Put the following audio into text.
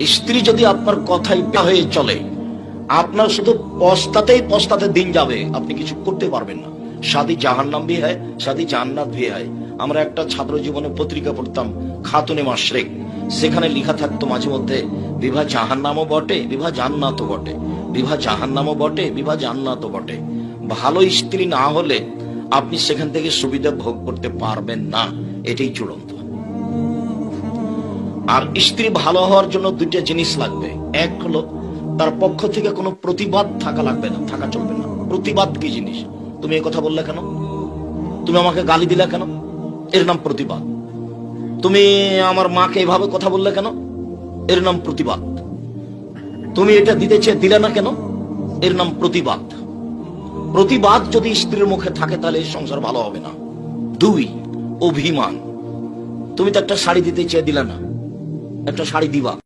স্ত্রী যদি আপনার কথাই হয়ে চলে, আপনার শুধু পস্তাতেই পস্তাতে দিন যাবে, আপনি কিছু করতে পারবেন না। শাদি জাহান্নাম ভি হয় শাদি জান্নাত ভি হয়। আমরা একটা ছাত্র জীবনে পত্রিকা পড়তাম, খাতুনে মাশরেক। সেখানে লেখা থাকতো মাঝে মধ্যে বিবাহ জাহান্নামও বটে বিবাহ জান্নাতও বটে। বিবাহ জাহান্নামও বটে বিবাহ জান্নাতও বটে। ভালো স্ত্রী না হলে আপনি সেখান থেকে সুবিধা ভোগ করতে পারবেন না। এটাই চূড়ান্ত। আর স্ত্রী ভালো হওয়ার জন্য দুইটা জিনিস লাগবে। এক হলো, তার পক্ষ থেকে কোনো প্রতিবাদ থাকা লাগবে না, থাকা চলবে না। প্রতিবাদ কি জিনিস? তুমি এই কথা বললে কেন? তুমি আমাকে গালি দিলে কেন? এর নাম প্রতিবাদ। তুমি আমার মাকে এভাবে কথা বললে কেন? এর নাম প্রতিবাদ। তুমি এটা দিতে চেয়ে দিলে না কেন? এর নাম প্রতিবাদ। প্রতিবাদ যদি স্ত্রীর মুখে থাকে, তাহলে সংসার ভালো হবে না। দুই, অভিমান। তুমি তো একটা শাড়ি দিতে চেয়ে দিলে না। একটা শাড়ি দিবা।